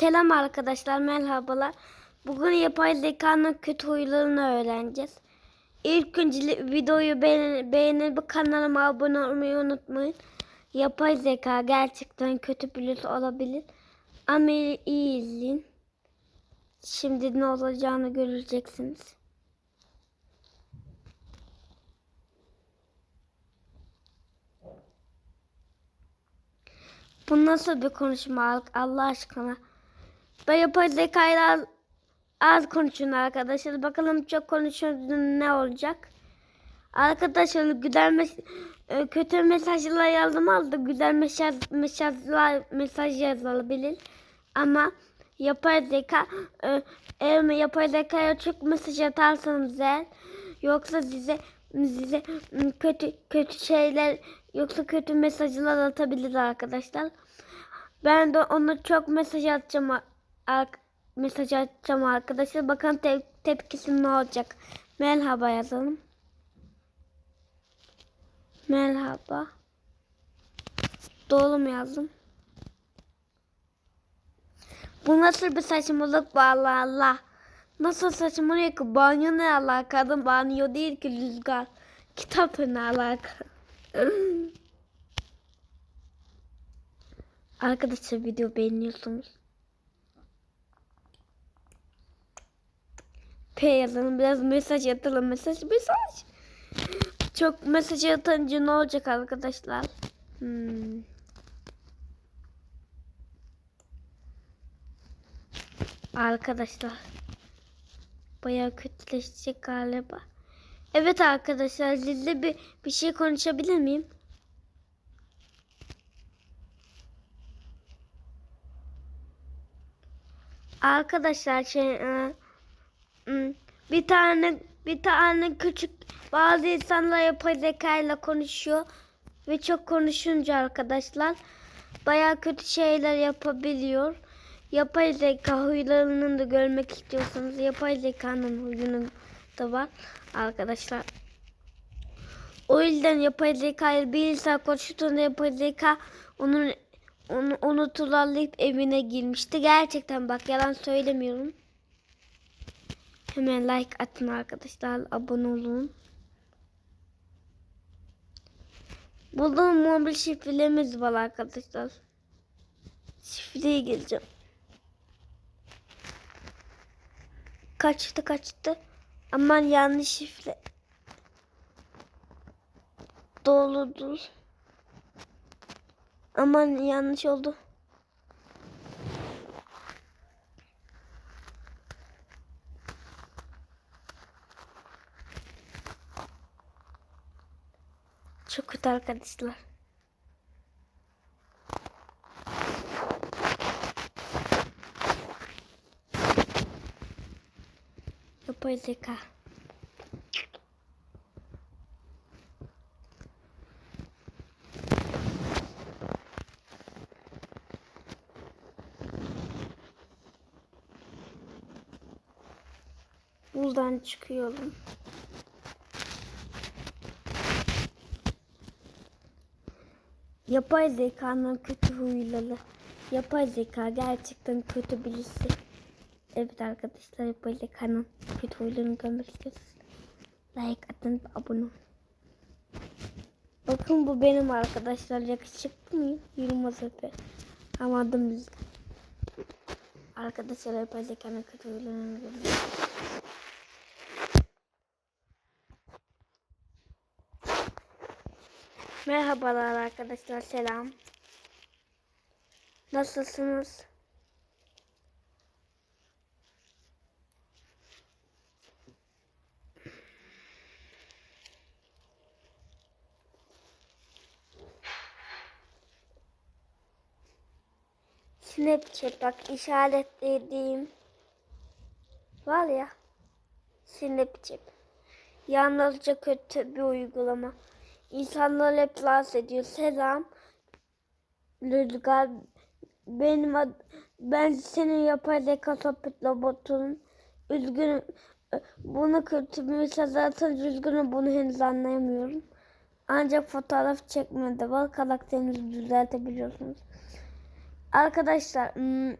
Selam arkadaşlar, merhabalar. Bugün yapay zekanın kötü huylarını öğreneceğiz. İlk önce videoyu beğen beğenip kanalıma abone olmayı unutmayın. Yapay zeka gerçekten kötü birisi olabilir. Ama iyi izleyin. Şimdi ne olacağını göreceksiniz. Bu nasıl bir konuşma Allah aşkına? Ben yapay zekayla az, az konuşun arkadaşlar. Bakalım çok konuşunca ne olacak? Arkadaşlar güzel mes e, kötü mesajlar yazmaz da güzel mesaj mesajlar mesaj yazılabilir. Ama yapay zeka e, eğer yapay zekaya çok mesaj atarsanız eğer yoksa size size kötü kötü şeyler yoksa kötü mesajlar atabilir arkadaşlar. Ben de ona çok mesaj atacağım mesaj atacağım arkadaşlar. Bakın te tepkisi ne olacak. Merhaba yazalım. Merhaba. Doğru yazdım? Bu nasıl bir saçmalık bu Allah. Nasıl saçmalık banyo ne alaka? Banyo değil ki rüzgar. Kitap ne alaka? Arkadaşlar video beğeniyorsunuz. P yazalım biraz mesaj atalım mesaj mesaj. Çok mesaj atınca ne olacak arkadaşlar? Hmm. Arkadaşlar bayağı kötüleşecek galiba. Evet arkadaşlar sizle bir bir şey konuşabilir miyim? Arkadaşlar şey e, bir tane bir tane küçük bazı insanlar yapay zeka ile konuşuyor ve çok konuşunca arkadaşlar baya kötü şeyler yapabiliyor. Yapay zeka huylarını da görmek istiyorsanız yapay zekanın huyunu da var arkadaşlar. O yüzden yapay zeka bir insan konuştuğunda yapay zeka onun onu, onu evine girmişti. Gerçekten bak yalan söylemiyorum. Hemen like atın arkadaşlar. Abone olun. Burada mobil şifremiz var arkadaşlar. Şifreye geleceğim. Kaçtı kaçtı. Aman yanlış şifre. Doğrudur. Aman yanlış oldu. Arkadaşlar. Yapay zeka. Buradan çıkıyorum. Yapay zekanın kötü huyları. Yapay zeka gerçekten kötü birisi. Evet arkadaşlar yapay zekanın kötü huylarını görmek istiyorsanız like atın abone olun. Bakın bu benim arkadaşlar yakışıklı mıyım? Yılmaz Efe. Ama adım Rüzgar. Arkadaşlar yapay zekanın kötü huylarını görmek Merhabalar arkadaşlar selam. Nasılsınız? Snapchat bak işaretlediğim var ya Snapchat yalnızca kötü bir uygulama. İnsanlar hep rahatsız ediyor. Selam. Rüzgar. Benim ad ben senin yapay zeka sohbet robotunun. Üzgünüm. Bunu kötü bir mesaj zaten üzgünüm. Bunu henüz anlayamıyorum. Ancak fotoğraf çekmede var. Karakterinizi düzeltebiliyorsunuz. Arkadaşlar. Hmm,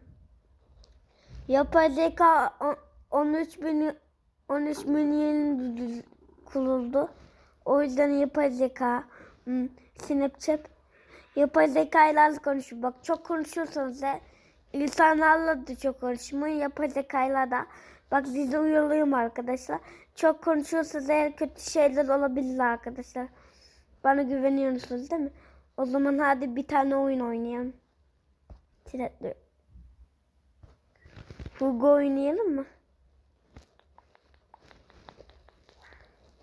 Yapay zeka o- 13 milyon 13 milyon kuruldu. O yüzden yapay zeka Snapchat yapay zeka ile az konuşun. Bak çok konuşuyorsanız da insanlarla da çok konuşmayın. Yapay zekayla da bak sizi uyarıyorum arkadaşlar. Çok konuşuyorsanız eğer kötü şeyler olabilir arkadaşlar. Bana güveniyorsunuz değil mi? O zaman hadi bir tane oyun oynayalım. Tiretli. Hugo oynayalım mı?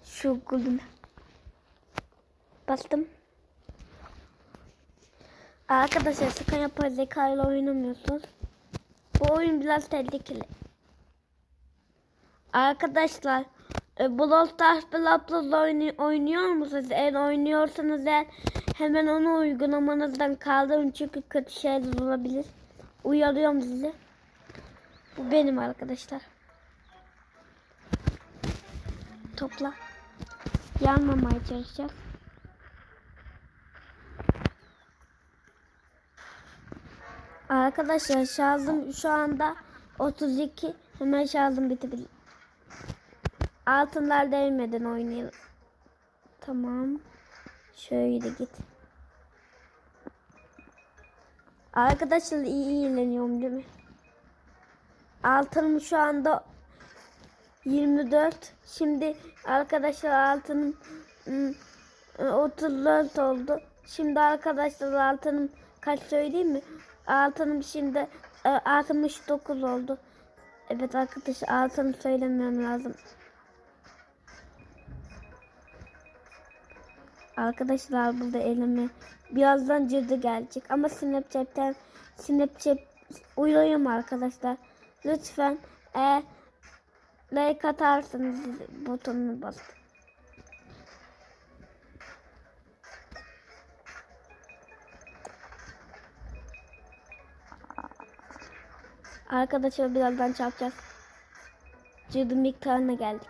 Şu gülüm. Bastım. Arkadaşlar sakın yapay zeka ile oynamıyorsunuz. Bu oyun biraz tehlikeli. Arkadaşlar e, Brawl Stars Plus oynuyor, oynuyor musunuz? Eğer oynuyorsanız eğer hemen onu uygulamanızdan kaldırın çünkü kötü şeyler olabilir. Uyarıyorum sizi. Bu benim arkadaşlar. Topla. Yanmamaya çalışacağız. Arkadaşlar şarjım şu anda 32. Hemen şarjım bitebilir. Altınlar değmeden oynayalım. Tamam. Şöyle git. Arkadaşlar iyi eğleniyorum değil mi? Altınım şu anda 24. Şimdi arkadaşlar altınım ım, 34 oldu. Şimdi arkadaşlar altınım kaç söyleyeyim mi? Altınım şimdi e, 69 oldu. Evet arkadaşlar altını söylemem lazım. Arkadaşlar burada elime birazdan cadı gelecek ama Snapchat'ten Snapchat uyuyorum arkadaşlar. Lütfen eğer like atarsanız butonuna basın. Arkadaşlar birazdan çarpacağız. Cadı miktarına geldik.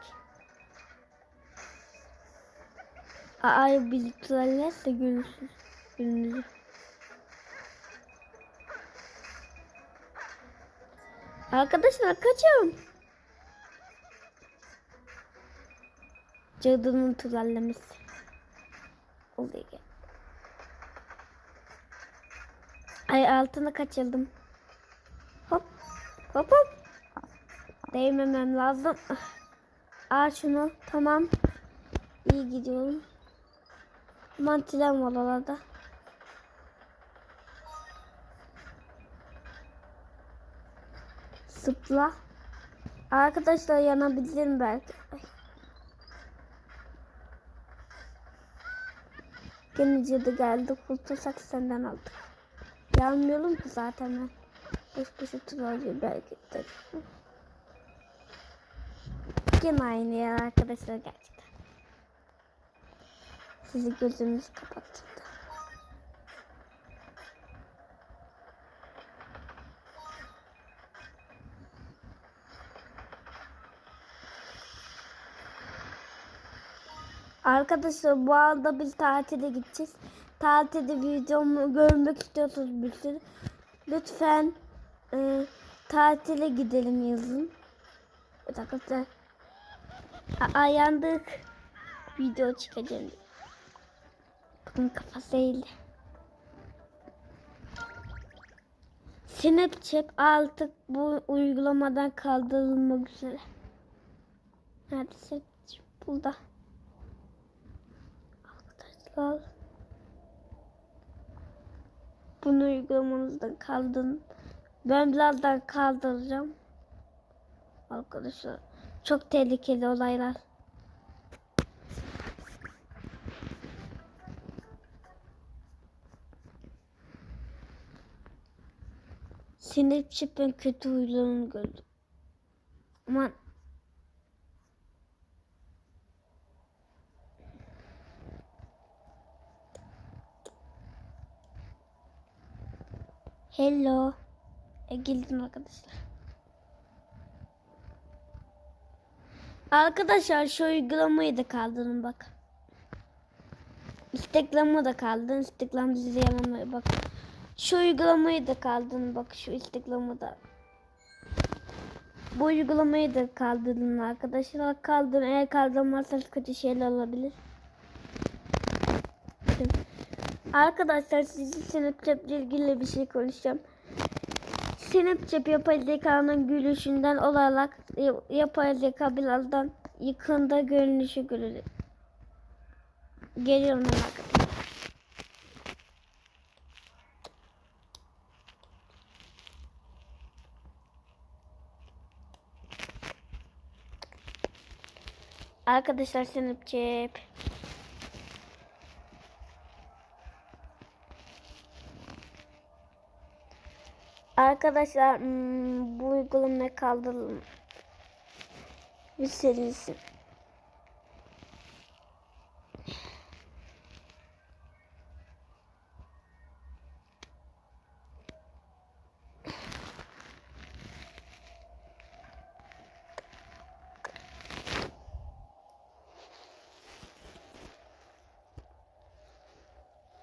Ay tuvalet görürsünüz. Gününüzü. Arkadaşlar kaçıyorum. Cadının trollemesi. Oluyor. Ay altına kaçırdım. Hop. Hop hop. Değmemem lazım. Al şunu. Tamam. İyi gidiyorum. Aman tren var orada. Zıpla. Arkadaşlar yanabilirim belki. Ay. Gene cadı geldi. Kurtulsak senden aldık. Yanmıyorum ki zaten ben. Boşa trollüyor belki de. Gene aynı yer arkadaşlar gerçekten. Sizi gözünüzü kapattım. Arkadaşlar bu arada biz tatile gideceğiz. Tatilde videomu görmek istiyorsanız. Lütfen e, tatile gidelim yazın. Evet arkadaşlar. A- Ayandık. Video çıkacağım. Bakın kafası eğildi. Snapchat artık bu uygulamadan kaldırılmak üzere. Nerede Snapchat? Burada. Arkadaşlar. Bunu uygulamanızdan kaldırın. Ben birazdan kaldıracağım. Arkadaşlar çok tehlikeli olaylar. Snapchat'ın kötü huylarını gördüm. Aman Hello. E, geldim arkadaşlar. Arkadaşlar şu uygulamayı da kaldırın bak. Instagram'ı da kaldırın. Instagram size yalanmaya bak. Şu uygulamayı da kaldırın bak şu Instagram'ı da. Bu uygulamayı da kaldırın arkadaşlar. Kaldırın. Eğer kaldırmazsanız kötü şeyler olabilir. Arkadaşlar sizi Snapchat ilgili bir şey konuşacağım. Snapchat yapay zekanın gülüşünden olarak yapay zeka birazdan yakında görünüşü görülür. Geliyorum ben arkadaşlar. Arkadaşlar Snapchat. Arkadaşlar hmm, bu uygulama kaldırılın. Bir serisi.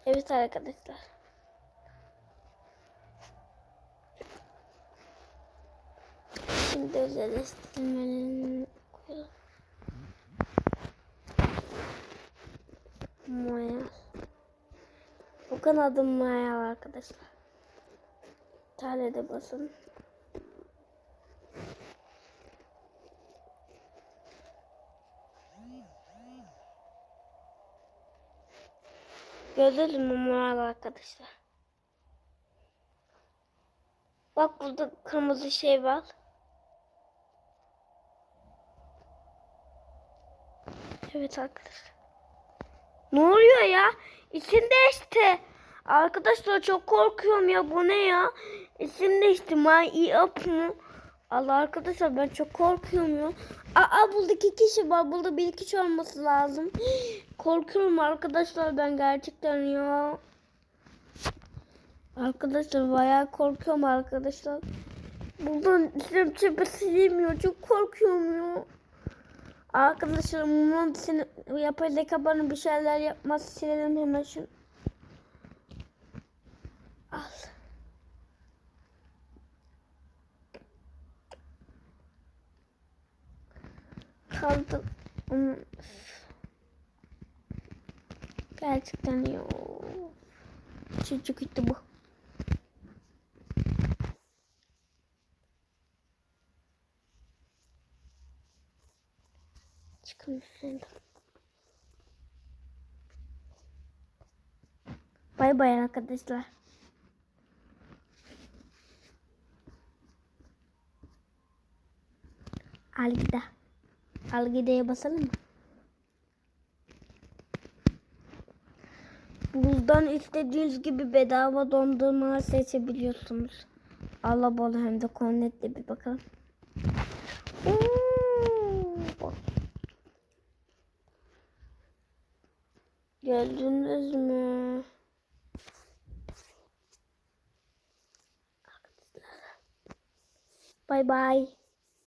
Evet arkadaşlar. Şimdi özelleştirmelerini koyalım. Maya. Bu adım Maya arkadaşlar. Talede basın. Mü Maya arkadaşlar? Bak burada kırmızı şey var. Evet arkadaşlar. Ne oluyor ya? İsim değişti. Arkadaşlar çok korkuyorum ya. Bu ne ya? İsim değişti. My up mu? Allah arkadaşlar ben çok korkuyorum ya. Aa burada iki kişi var. Burada bir kişi olması lazım. Korkuyorum arkadaşlar ben gerçekten ya. Arkadaşlar bayağı korkuyorum arkadaşlar. Buradan isim çöpe silemiyor. Çok korkuyorum ya. Arkadaşlar bunun için yapay zeka bir şeyler yapmaz. Silelim hemen şunu. Al. Kaldı. Gerçekten ya. Çocuk gitti bu. Üstünden. Bay bay arkadaşlar. Algida. Algida'ya basalım mı? İstediğiniz gibi bedava dondurma seçebiliyorsunuz. Allah bol hem de kornetle bir bakalım. Bay.